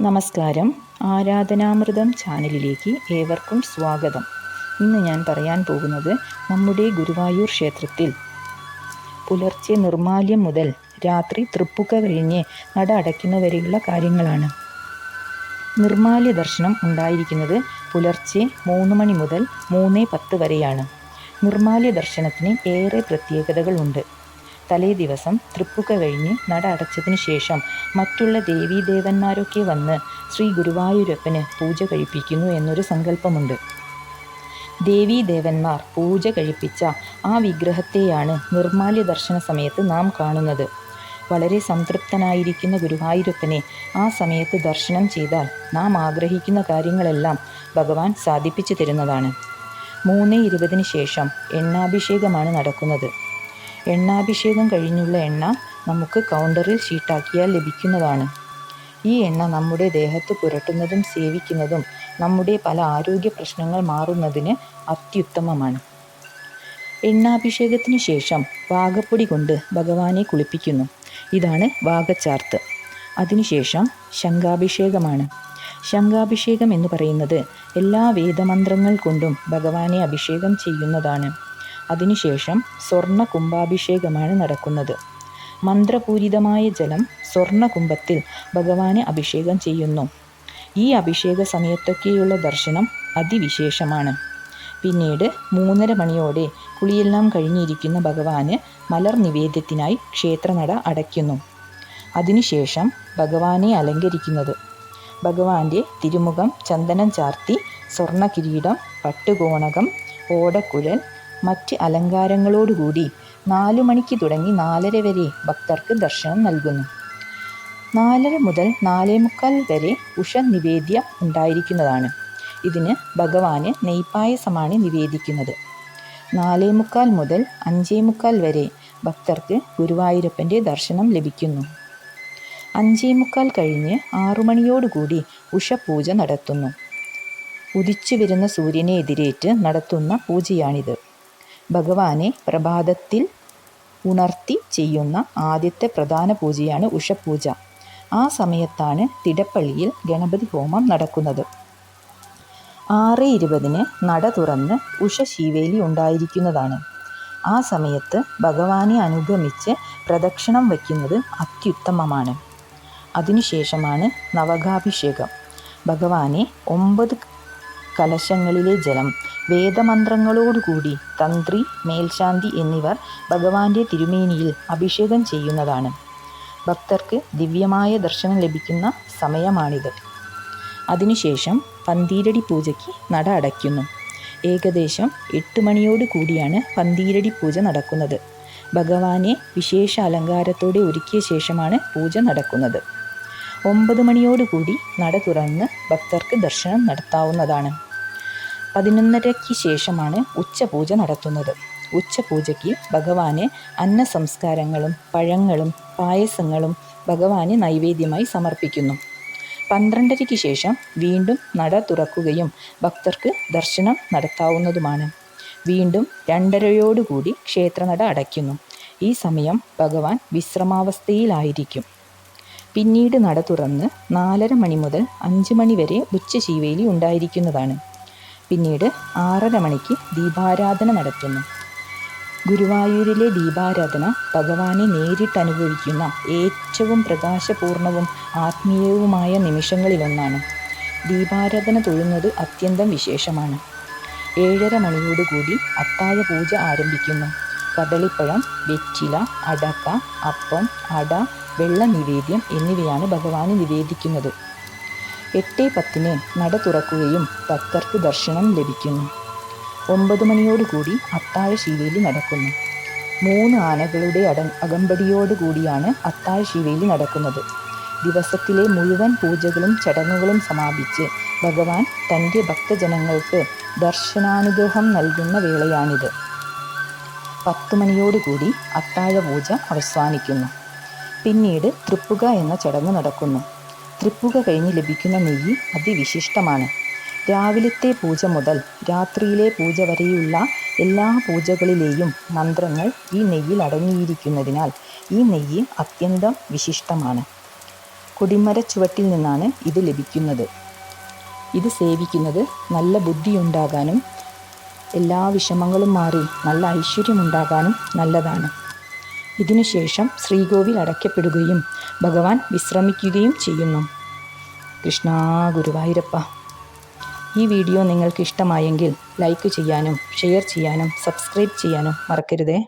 നമസ്കാരം. ആരാധനാമൃതം ചാനലിലേക്ക് ഏവർക്കും സ്വാഗതം. ഇന്ന് ഞാൻ പറയാൻ പോകുന്നത് നമ്മുടെ ഗുരുവായൂർ ക്ഷേത്രത്തിൽ പുലർച്ചെ നിർമാല്യം മുതൽ രാത്രി തൃപ്പുക കഴിഞ്ഞ് നട അടയ്ക്കുന്നവരെയുള്ള കാര്യങ്ങളാണ്. നിർമാല്യ ദർശനം ഉണ്ടായിരിക്കുന്നത് പുലർച്ചെ മൂന്ന് മണി മുതൽ മൂന്ന് പത്ത് വരെയാണ്. നിർമാല്യ ദർശനത്തിന് ഏറെ പ്രത്യേകതകളുണ്ട്. തലേ ദിവസം തൃപ്പുക കഴിഞ്ഞ് നട അടച്ചതിന് ശേഷം മറ്റുള്ള ദേവീദേവന്മാരൊക്കെ വന്ന് ശ്രീ ഗുരുവായൂരപ്പന് പൂജ കഴിപ്പിക്കുന്നു എന്നൊരു സങ്കല്പമുണ്ട്. ദേവീദേവന്മാർ പൂജ കഴിപ്പിച്ച ആ വിഗ്രഹത്തെയാണ് നിർമാല്യ ദർശന സമയത്ത് നാം കാണുന്നത്. വളരെ സംതൃപ്തനായിരിക്കുന്ന ഗുരുവായൂരപ്പനെ ആ സമയത്ത് ദർശനം ചെയ്താൽ നാം ആഗ്രഹിക്കുന്ന കാര്യങ്ങളെല്ലാം ഭഗവാൻ സാധിപ്പിച്ചു തരുന്നതാണ്. മൂന്ന് ഇരുപതിന് ശേഷം എണ്ണാഭിഷേകമാണ് നടക്കുന്നത്. എണ്ണാഭിഷേകം കഴിഞ്ഞുള്ള എണ്ണ നമുക്ക് കൗണ്ടറിൽ ഷീട്ടാക്കിയാൽ ലഭിക്കുന്നതാണ്. ഈ എണ്ണ നമ്മുടെ ദേഹത്ത് പുരട്ടുന്നതും സേവിക്കുന്നതും നമ്മുടെ പല ആരോഗ്യ പ്രശ്നങ്ങൾ മാറുന്നതിന് അത്യുത്തമമാണ്. എണ്ണാഭിഷേകത്തിന് ശേഷം വാഗപ്പൊടി കൊണ്ട് ഭഗവാനെ കുളിപ്പിക്കുന്നു. ഇതാണ് വാഗച്ചാർത്ത്. അതിനുശേഷം ശംഖാഭിഷേകമാണ്. ശംഖാഭിഷേകം എന്ന് പറയുന്നത് എല്ലാ വേദമന്ത്രങ്ങൾ കൊണ്ടും ഭഗവാനെ അഭിഷേകം ചെയ്യുന്നതാണ്. അതിനുശേഷം സ്വർണ കുംഭാഭിഷേകമാണ് നടക്കുന്നത്. മന്ത്രപൂരിതമായ ജലം സ്വർണ കുംഭത്തിൽ ഭഗവാന് അഭിഷേകം ചെയ്യുന്നു. ഈ അഭിഷേക സമയത്തൊക്കെയുള്ള ദർശനം അതിവിശേഷമാണ്. പിന്നീട് മൂന്നര മണിയോടെ കുളിയെല്ലാം കഴിഞ്ഞിരിക്കുന്ന ഭഗവാന് മലർ നിവേദ്യത്തിനായി ക്ഷേത്രനട അടയ്ക്കുന്നു. അതിനുശേഷം ഭഗവാനെ അലങ്കരിക്കുന്നത്. ഭഗവാന്റെ തിരുമുഖം ചന്ദനം ചാർത്തി സ്വർണ കിരീടം പട്ടുകോണകം ഓടക്കുഴൽ മറ്റ് അലങ്കാരങ്ങളോടുകൂടി നാലു മണിക്ക് തുടങ്ങി നാലര വരെ ഭക്തർക്ക് ദർശനം നൽകുന്നു. നാലര മുതൽ നാലേ മുക്കാൽ വരെ ഉഷ നിവേദ്യം ഉണ്ടായിരിക്കുന്നതാണ്. ഇതിന് ഭഗവാന് നെയ്പായസമാണ് നിവേദിക്കുന്നത്. നാലേ മുക്കാൽ മുതൽ അഞ്ചേ മുക്കാൽ വരെ ഭക്തർക്ക് ഗുരുവായൂരപ്പന്റെ ദർശനം ലഭിക്കുന്നു. അഞ്ചേ മുക്കാൽ കഴിഞ്ഞ് ആറുമണിയോടുകൂടി ഉഷപൂജ നടത്തുന്നു. ഉദിച്ചു വരുന്ന സൂര്യനെ എതിരേറ്റ് നടത്തുന്ന പൂജയാണിത്. ഭഗവാനെ പ്രഭാതത്തിൽ ഉണർത്തി ചെയ്യുന്ന ആദ്യത്തെ പ്രധാന പൂജയാണ് ഉഷപൂജ. ആ സമയത്താണ് തിടപ്പള്ളിയിൽ ഗണപതി ഹോമം നടക്കുന്നത്. ആറ് ഇരുപതിന് നട തുറന്ന് ഉഷ ശീവേലി ഉണ്ടായിരിക്കുന്നതാണ്. ആ സമയത്ത് ഭഗവാനെ അനുഗമിച്ച് പ്രദക്ഷിണം വയ്ക്കുന്നത് അത്യുത്തമമാണ്. അതിനുശേഷമാണ് നവകാഭിഷേകം. ഭഗവാനെ ഒമ്പത് കലശങ്ങളിലെ ജലം വേദമന്ത്രങ്ങളോടുകൂടി തന്ത്രി മേൽശാന്തി എന്നിവർ ഭഗവാന്റെ തിരുമേനിയിൽ അഭിഷേകം ചെയ്യുന്നതാണ്. ഭക്തർക്ക് ദിവ്യമായ ദർശനം ലഭിക്കുന്ന സമയമാണിത്. അതിനുശേഷം പന്തീരടി പൂജയ്ക്ക് നട അടയ്ക്കുന്നു. ഏകദേശം എട്ട് മണിയോട് കൂടിയാണ് പന്തീരടി പൂജ നടക്കുന്നത്. ഭഗവാനെ വിശേഷ അലങ്കാരത്തോടെ ഒരുക്കിയ ശേഷമാണ് പൂജ നടക്കുന്നത്. ഒമ്പത് മണിയോടുകൂടി നട തുറന്ന് ഭക്തർക്ക് ദർശനം നടത്താവുന്നതാണ്. പതിനൊന്നരയ്ക്ക് ശേഷമാണ് ഉച്ചപൂജ നടത്തുന്നത്. ഉച്ചപൂജയ്ക്ക് ഭഗവാനെ അന്നസംസ്കാരങ്ങളും പഴങ്ങളും പായസങ്ങളും ഭഗവാന് നൈവേദ്യമായി സമർപ്പിക്കുന്നു. പന്ത്രണ്ടരയ്ക്ക് ശേഷം വീണ്ടും നട തുറക്കുകയും ഭക്തർക്ക് ദർശനം നടത്താവുന്നതുമാണ്. വീണ്ടും രണ്ടരയോടുകൂടി ക്ഷേത്രനട അടയ്ക്കുന്നു. ഈ സമയം ഭഗവാൻ വിശ്രമാവസ്ഥയിലായിരിക്കും. പിന്നീട് നട തുറന്ന് നാലര മണി മുതൽ അഞ്ച് മണി വരെ ഉച്ചശീവേലി ഉണ്ടായിരിക്കുന്നതാണ്. പിന്നീട് ആറര മണിക്ക് ദീപാരാധന നടത്തുന്നു. ഗുരുവായൂരിലെ ദീപാരാധന ഭഗവാനെ നേരിട്ട് അനുഭവിക്കുന്ന ഏറ്റവും പ്രകാശപൂർണവും ആത്മീയവുമായ നിമിഷങ്ങളിലൊന്നാണ്. ദീപാരാധന തൊഴുന്നത് അത്യന്തം വിശേഷമാണ്. ഏഴര മണിയോടുകൂടി അത്താഴ പൂജ ആരംഭിക്കുന്നു. കദളിപ്പഴം വെറ്റില അടക്ക അപ്പം അട വെള്ള നിവേദ്യം എന്നിവയാണ് ഭഗവാന് നിവേദിക്കുന്നത്. എട്ട് പത്തിന് നട തുറക്കുകയും ഭക്തർക്ക് ദർശനം ലഭിക്കുന്നു. ഒമ്പത് മണിയോടുകൂടി അത്താഴ ശീവേലി നടക്കുന്നു. മൂന്ന് ആനകളുടെ അട അകമ്പടിയോടുകൂടിയാണ് അത്താഴ ശീവേലി നടക്കുന്നത്. ദിവസത്തിലെ മുഴുവൻ പൂജകളും ചടങ്ങുകളും സമാപിച്ച് ഭഗവാൻ തന്റെ ഭക്തജനങ്ങൾക്ക് ദർശനാനുഗ്രഹം നൽകുന്ന വേളയാണിത്. പത്ത് മണിയോടുകൂടി അത്താഴപൂജ അവസാനിക്കുന്നു. പിന്നീട് തൃപ്പുക എന്ന ചടങ്ങ് നടക്കുന്നു. തൃപ്പുക കഴിഞ്ഞ് ലഭിക്കുന്ന നെയ്യ് അതിവിശിഷ്ടമാണ്. രാവിലത്തെ പൂജ മുതൽ രാത്രിയിലെ പൂജ വരെയുള്ള എല്ലാ പൂജകളിലെയും മന്ത്രങ്ങൾ ഈ നെയ്യിൽ അടങ്ങിയിരിക്കുന്നതിനാൽ ഈ നെയ്യ് അത്യന്തം വിശിഷ്ടമാണ്. കൊടിമര ചുവട്ടിൽ നിന്നാണ് ഇത് ലഭിക്കുന്നത്. ഇത് സേവിക്കുന്നത് നല്ല ബുദ്ധിയുണ്ടാകാനും എല്ലാ വിഷമങ്ങളും മാറി നല്ല ഐശ്വര്യമുണ്ടാകാനും നല്ലതാണ്. ഇതിനുശേഷം ശ്രീകോവിൽ അടയ്ക്കപ്പെടുകയും ഭഗവാൻ വിശ്രമിക്കുകയും ചെയ്യുന്നു. കൃഷ്ണ ഗുരുവായൂരപ്പ ഈ വീഡിയോ നിങ്ങൾക്ക് ഇഷ്ടമായെങ്കിൽ ലൈക്ക് ചെയ്യാനും ഷെയർ ചെയ്യാനും സബ്സ്ക്രൈബ് ചെയ്യാനും മറക്കരുതേ.